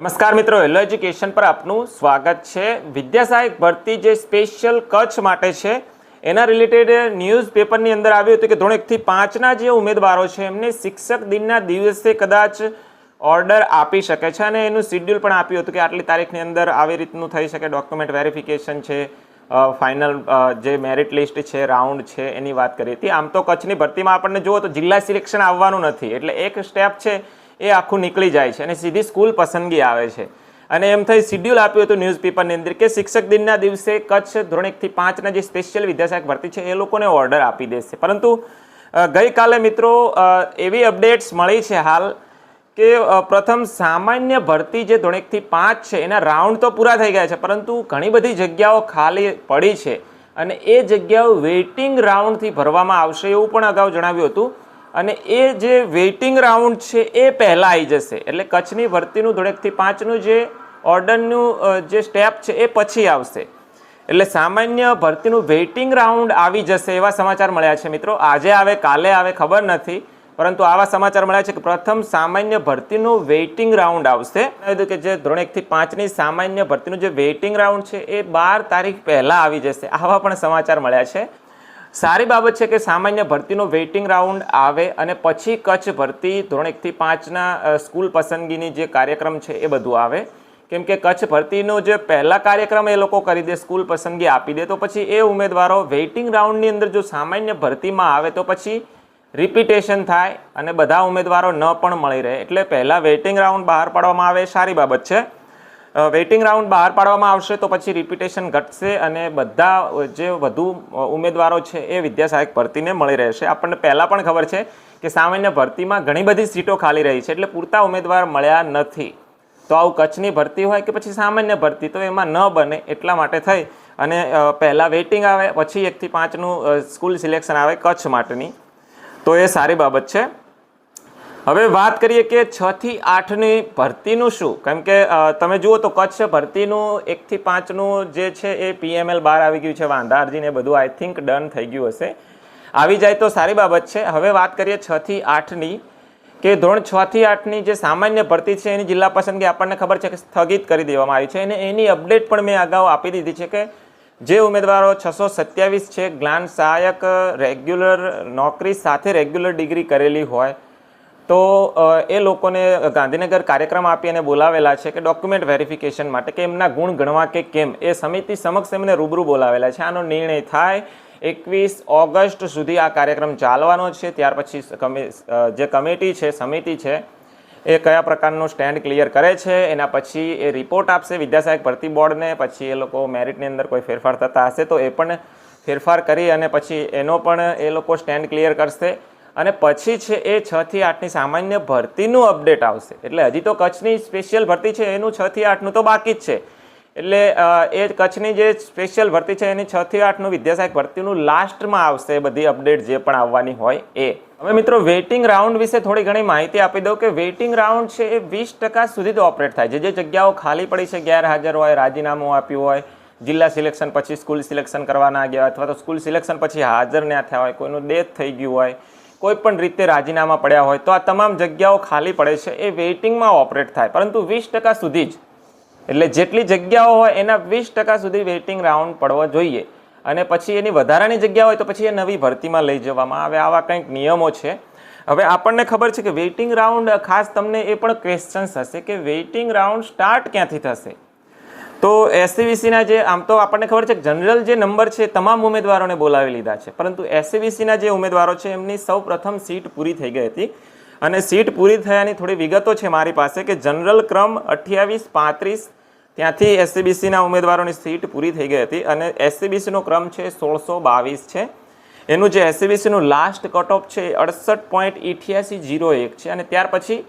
નમસ્કાર મિત્રો, hello education પર આપનું સ્વાગત છે. વિદ્યા સહાયક ભરતી જે સ્પેશિયલ કચ્છ માટે છે, એના રિલેટેડ ન્યૂઝ પેપરની અંદર આવ્યું હતું કે ધોરણ એકથી પાંચના જે ઉમેદવારો છે, એમને શિક્ષક દિનના દિવસે કદાચ ઓર્ડર આપી શકે છે અને એનું શિડ્યુલ પણ આપ્યું હતું કે આટલી તારીખની અંદર આવી રીતનું થઈ શકે, ડોક્યુમેન્ટ વેરિફિકેશન છે ફાઇનલ જે મેરિટ લિસ્ટ છે, રાઉન્ડ છે, એની વાત કરી હતી. આમ તો કચ્છની ભરતીમાં આપણને જુઓ તો જિલ્લા સિલેક્શન આવવાનું નથી, એટલે એક સ્ટેપ છે એ આખું નીકળી જાય છે અને સીધી સ્કૂલ પસંદગી આવે છે. અને એમ થઈ શિડ્યુલ આપ્યું હતું ન્યૂઝપેપરની અંદર કે શિક્ષક દિનના દિવસે કચ્છ ધોરણ એકથી પાંચના જે સ્પેશિયલ વિદ્યાસહાયક ભરતી છે, એ લોકોને ઓર્ડર આપી દેશે. પરંતુ ગઈકાલે મિત્રો એવી અપડેટ્સ મળી છે હાલ કે પ્રથમ સામાન્ય ભરતી જે ધોરણ એકથી પાંચ છે, એના રાઉન્ડ તો પૂરા થઈ ગયા છે, પરંતુ ઘણી બધી જગ્યાઓ ખાલી પડી છે. અને એ જગ્યાઓ વેઇટિંગ રાઉન્ડથી ભરવામાં આવશે એવું પણ અગાઉ જણાવ્યું હતું. અને એ જે વેઇટિંગ રાઉન્ડ છે, એ પહેલાં આવી જશે. એટલે કચ્છની ભરતીનું ધોરણ પાંચનું જે ઓર્ડરનું જે સ્ટેપ છે, એ પછી આવશે. એટલે સામાન્ય ભરતીનું વેઇટિંગ રાઉન્ડ આવી જશે એવા સમાચાર મળ્યા છે મિત્રો. આજે આવે, કાલે આવે, ખબર નથી. પરંતુ આવા સમાચાર મળ્યા છે કે પ્રથમ સામાન્ય ભરતીનું વેઇટિંગ રાઉન્ડ આવશે. કીધું કે જે ધોરણ એકથી પાંચની સામાન્ય ભરતીનું જે વેઇટિંગ રાઉન્ડ છે, એ બાર તારીખ પહેલાં આવી જશે. આવા પણ સમાચાર મળ્યા છે. સારી બાબત છે કે સામાન્ય ભરતીનો વેઇટિંગ રાઉન્ડ આવે અને પછી કચ્છ ભરતી ધોરણ એકથી પાંચના સ્કૂલ પસંદગીની જે કાર્યક્રમ છે એ બધું આવે. કેમ કે કચ્છ ભરતીનો જે પહેલા કાર્યક્રમ એ લોકો કરી દે, સ્કૂલ પસંદગી આપી દે, તો પછી એ ઉમેદવારો વેઇટિંગ રાઉન્ડની અંદર જો સામાન્ય ભરતીમાં આવે તો પછી રિપીટેશન થાય અને બધા ઉમેદવારો ન પણ મળી રહે. એટલે પહેલાં વેઇટિંગ રાઉન્ડ બહાર પાડવામાં આવે, સારી બાબત છે. વેઇટિંગ રાઉન્ડ બહાર પાડવામાં આવશે તો પછી રિપીટેશન ઘટશે અને બધા જે વધુ ઉમેદવારો છે એ વિદ્યાસહાયક ભરતીને મળી રહેશે. આપણને પહેલાં પણ ખબર છે કે સામાન્ય ભરતીમાં ઘણી બધી સીટો ખાલી રહી છે એટલે પૂરતા ઉમેદવાર મળ્યા નથી. તો આવું કચ્છની ભરતી હોય કે પછી સામાન્ય ભરતી તો એમાં ન બને એટલા માટે થઈ. અને પહેલાં વેઇટિંગ આવે, પછી એકથી પાંચનું સ્કૂલ સિલેક્શન આવે કચ્છ માટેની. તો એ સારી બાબત છે. હવે વાત કરીએ કે છ થી આઠની ભરતીનું શું? કેમ કે તમે જુઓ તો કચ્છ ભરતીનું એકથી પાંચનું જે છે એ પીએમએલ બહાર આવી ગયું છે વાંધા અરજીને બધું આઈ થિંક ડન થઈ ગયું હશે. આવી જાય તો સારી બાબત છે. હવે વાત કરીએ છ થી આઠની, કે ધોરણ છ થી આઠની જે સામાન્ય ભરતી છે એની જિલ્લા પસંદગી આપણને ખબર છે કે સ્થગિત કરી દેવામાં આવી છે અને એની અપડેટ પણ મેં અગાઉ આપી દીધી છે કે જે ઉમેદવારો છસો સત્યાવીસ છે જ્ઞાન સહાયક, રેગ્યુલર નોકરી સાથે રેગ્યુલર ડિગ્રી કરેલી હોય તો એ લોકોને ગાંધીનગર કાર્યક્રમ આપી અને બોલાવેલા છે કે ડોક્યુમેન્ટ વેરિફિકેશન માટે કે એમના ગુણ ગણવા કે કેમ, એ સમિતિ સમક્ષ એમને રૂબરૂ બોલાવેલા છે. આનો નિર્ણય થાય એકવીસ ઓગસ્ટ સુધી આ કાર્યક્રમ ચાલવાનો છે. ત્યાર પછી જે કમિટી છે, સમિતિ છે, એ કયા પ્રકારનું સ્ટેન્ડ ક્લિયર કરે છે, એના પછી એ રિપોર્ટ આપશે વિદ્યાસહાયક ભરતી બોર્ડને, પછી એ લોકો મેરિટની અંદર કોઈ ફેરફાર થતા હશે તો એ પણ ફેરફાર કરી અને પછી એનો પણ એ લોકો સ્ટેન્ડ ક્લિયર કરશે. અને પછી છે એ છ થી આઠની સામાન્ય ભરતીનું અપડેટ આવશે. એટલે હજી તો કચ્છની સ્પેશિયલ ભરતી છે, એનું છ થી આઠનું તો બાકી જ છે. એટલે એ કચ્છની જે સ્પેશિયલ ભરતી છે, એની છ થી આઠનું વિદ્યાસહાયક ભરતીનું લાસ્ટમાં આવશે બધી અપડેટ જે પણ આવવાની હોય એ. હવે મિત્રો વેઇટિંગ રાઉન્ડ વિશે થોડી ઘણી માહિતી આપી દઉં કે વેઇટિંગ રાઉન્ડ છે એ વીસ ટકા સુધી તો ઓપરેટ થાય છે. જે જગ્યાઓ ખાલી પડી છે, ગેરહાજર હોય, રાજીનામું આપ્યું હોય, જિલ્લા સિલેક્શન પછી સ્કૂલ સિલેક્શન કરવાના ગયા અથવા તો સ્કૂલ સિલેક્શન પછી હાજર ના થયા હોય, કોઈનું ડેથ થઈ ગયું હોય કોઈ પણ રીતે રાજીનામા પડ્યા હોય તો આ તમામ જગ્યાઓ ખાલી પડે છે, એ વેઇટિંગમાં ઓપરેટ થાય. પરંતુ વીસ ટકા સુધી જ, એટલે જેટલી જગ્યાઓ હોય એના વીસ ટકા સુધી વેઇટિંગ રાઉન્ડ પડવો જોઈએ. અને પછી એની વધારાની જગ્યા હોય તો પછી એ નવી ભરતીમાં લઈ જવામાં આવે. આવા કંઈક નિયમો છે. હવે આપણને ખબર છે કે વેઇટિંગ રાઉન્ડ, ખાસ તમને એ પણ ક્વેશ્ચન્સ હશે કે વેઇટિંગ રાઉન્ડ સ્ટાર્ટ ક્યાંથી થશે? તો એસસીવીસીના જે, આમ તો આપણને ખબર છે કે જનરલ જે નંબર છે, તમામ ઉમેદવારોને બોલાવી લીધા છે. પરંતુ એસસીવીસીના જે ઉમેદવારો છે, એમની સૌ પ્રથમ સીટ પૂરી થઈ ગઈ હતી. અને સીટ પૂરી થયાની થોડી વિગતો છે મારી પાસે કે જનરલ ક્રમ અઠ્યાવીસ, પાંત્રીસ, ત્યાંથી એસસીબીસીના ઉમેદવારોની સીટ પૂરી થઈ ગઈ હતી. અને એસસીબીસીનો ક્રમ છે સોળસો બાવીસ છે. એનું જે એસસીબીસીનું લાસ્ટ કટ ઓફ છે અડસઠ પોઈન્ટ ઇઠ્યાસી જીરો એક છે. અને ત્યાર પછી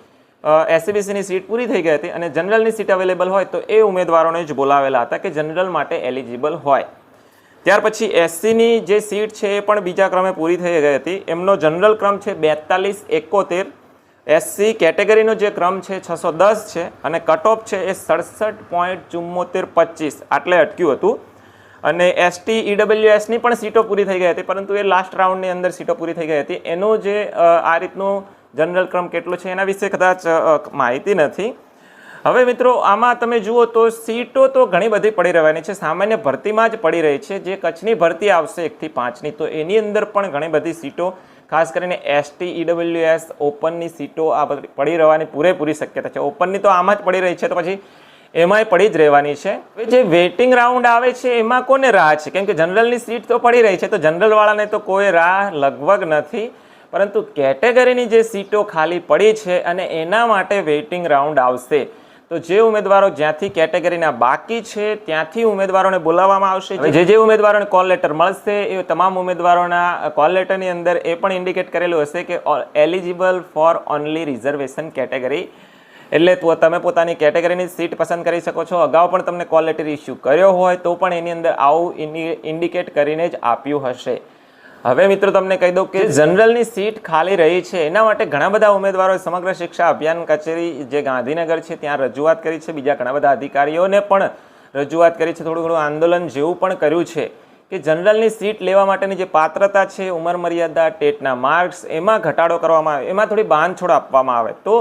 એસસીબીસીની સીટ પૂરી થઈ ગઈ હતી અને જનરલની સીટ અવેલેબલ હોય તો એ ઉમેદવારોને જ બોલાવેલા હતા કે જનરલ માટે એલિજિબલ હોય. ત્યાર પછી એસસીની જે સીટ છે એ પણ બીજા ક્રમે પૂરી થઈ ગઈ હતી. એમનો જનરલ ક્રમ છે બેતાલીસ એકોતેર. એસસી કેટેગરીનો જે ક્રમ છે છસો દસ છે અને કટ ઓફ છે એ સડસઠ પોઈન્ટ ચુમ્મોતેર પચીસ. આટલે અટક્યું હતું. અને એસટી ઈડબ્લ્યુએસની પણ સીટો પૂરી થઈ ગઈ હતી, પરંતુ એ લાસ્ટ રાઉન્ડની અંદર સીટો પૂરી થઈ ગઈ હતી. એનું જે આ રીતનું જનરલ ક્રમ કેટલો છે એના વિશે કદાચ માહિતી નથી. હવે મિત્રો, આમાં તમે જુઓ તો સીટો તો ઘણી બધી પડી રહેવાની છે. સામાન્ય ભરતીમાં જ પડી રહી છે. જે કચ્છની ભરતી આવશે એકથી પાંચની, તો એની અંદર પણ ઘણી બધી સીટો, ખાસ કરીને એસટી ઈડબ્લ્યુએસ ઓપનની સીટો આ બધી પડી રહેવાની પૂરેપૂરી શક્યતા છે. ઓપનની તો આમાં જ પડી રહી છે, તો પછી એમાંય પડી જ રહેવાની છે. હવે જે વેઇટિંગ રાઉન્ડ આવે છે, એમાં કોને રાહ છે? કેમ કે જનરલની સીટ તો પડી રહી છે, તો જનરલવાળાને તો કોઈ રાહ લગભગ નથી. પરંતુ કેટેગરીની જે સીટો ખાલી પડી છે અને એના માટે વેઇટિંગ રાઉન્ડ આવશે, તો જે ઉમેદવારો જ્યાંથી કેટેગરીના બાકી છે, ત્યાંથી ઉમેદવારોને બોલાવવામાં આવશે. જે જે ઉમેદવારોને કોલ લેટર મળશે, એ તમામ ઉમેદવારોના કોલ લેટરની અંદર એ પણ ઇન્ડિકેટ કરેલું હશે કે eligible for only reservation category. એટલે તમે પોતાની કેટેગરીની સીટ પસંદ કરી શકો છો. અગાઉ પણ તમને કોલ લેટર ઇસ્યુ કર્યો હોય, તો પણ એની અંદર આવું ઇન્ડિકેટ કરીને જ આપ્યું હશે. હવે મિત્રો તમને કહી દઉં કે જનરલની સીટ ખાલી રહી છે. એના માટે ઘણા બધા ઉમેદવારોએ સમગ્ર શિક્ષા અભિયાન કચેરી જે ગાંધીનગર છે ત્યાં રજૂઆત કરી છે. બીજા ઘણા બધા અધિકારીઓને પણ રજૂઆત કરી છે. થોડું ઘણું આંદોલન જેવું પણ કર્યું છે કે જનરલની સીટ લેવા માટેની જે પાત્રતા છે ઉંમર મર્યાદા ટેટના માર્ક્સ એમાં ઘટાડો કરવામાં આવે એમાં થોડી બાંધછોડ આપવામાં આવે. તો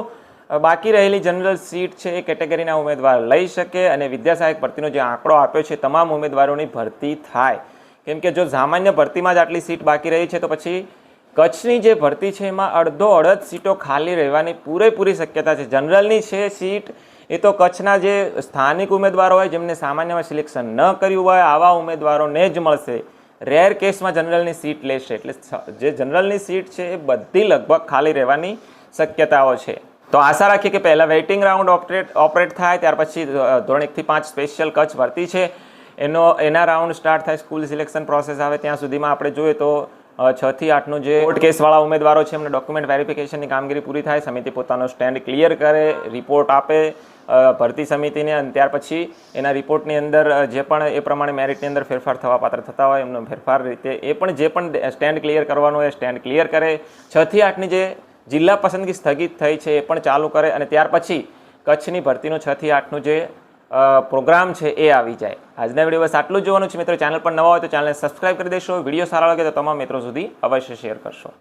બાકી રહેલી જનરલ સીટ છે એ કેટેગરીના ઉમેદવાર લઈ શકે અને વિદ્યા સહાયક ભરતીનો જે આંકડો આપ્યો છે તમામ ઉમેદવારોની ભરતી થાય. કેમ કે જો સામાન્ય ભરતીમાં જ આટલી સીટ બાકી રહી છે, તો પછી કચ્છની જે ભરતી છે, એમાં અડધો અડધ સીટો ખાલી રહેવાની પૂરેપૂરી શક્યતા છે. જનરલની છે સીટ, એ તો કચ્છના જે સ્થાનિક ઉમેદવારો હોય, જેમને સામાન્યમાં સિલેક્શન ન કર્યું હોય, આવા ઉમેદવારોને જ મળશે. રેર કેસમાં જનરલની સીટ લેશે. એટલે જે જનરલની સીટ છે, એ બધી લગભગ ખાલી રહેવાની શક્યતાઓ છે. તો આશા રાખીએ કે પહેલાં વેઇટિંગ રાઉન્ડ ઓપરેટ ઓપરેટ થાય, ત્યાર પછી ધોરણ એકથી પાંચ સ્પેશિયલ કચ્છ ભરતી છે. એનો, એના રાઉન્ડ સ્ટાર્ટ થાય સ્કૂલ સિલેક્શન પ્રોસેસ આવે, ત્યાં સુધીમાં આપણે જોઈએ તો છથી આઠનું જે કોર્ટ કેસવાળા ઉમેદવારો છે, એમને ડોક્યુમેન્ટ વેરિફિકેશનની કામગીરી પૂરી થાય, સમિતિ પોતાનો સ્ટેન્ડ ક્લિયર કરે રિપોર્ટ આપે ભરતી સમિતિને, અને ત્યાર પછી એના રિપોર્ટની અંદર જે પણ એ પ્રમાણે મેરિટની અંદર ફેરફાર થવા પાત્ર થતા હોય, એમનો ફેરફાર રીતે એ પણ જે પણ સ્ટેન્ડ ક્લિયર કરવાનું હોય સ્ટેન્ડ ક્લિયર કરે. છ થી આઠની જે જિલ્લા પસંદગી સ્થગિત થઈ છે, એ પણ ચાલુ કરે, અને ત્યાર પછી કચ્છની ભરતીનું છ થી આઠનું જે પ્રોગ્રામ છે એ આવી જાય. આજના વીડિયો બસ આટલું જોવાનું છે. મિત્રો, ચેનલ પર નવા હોય તો ચેનલને સબસ્ક્રાઈબ કરી દેશો. વીડિયો સારા લાગે તો તમામ મિત્રો સુધી અવશ્ય શેર કરશો.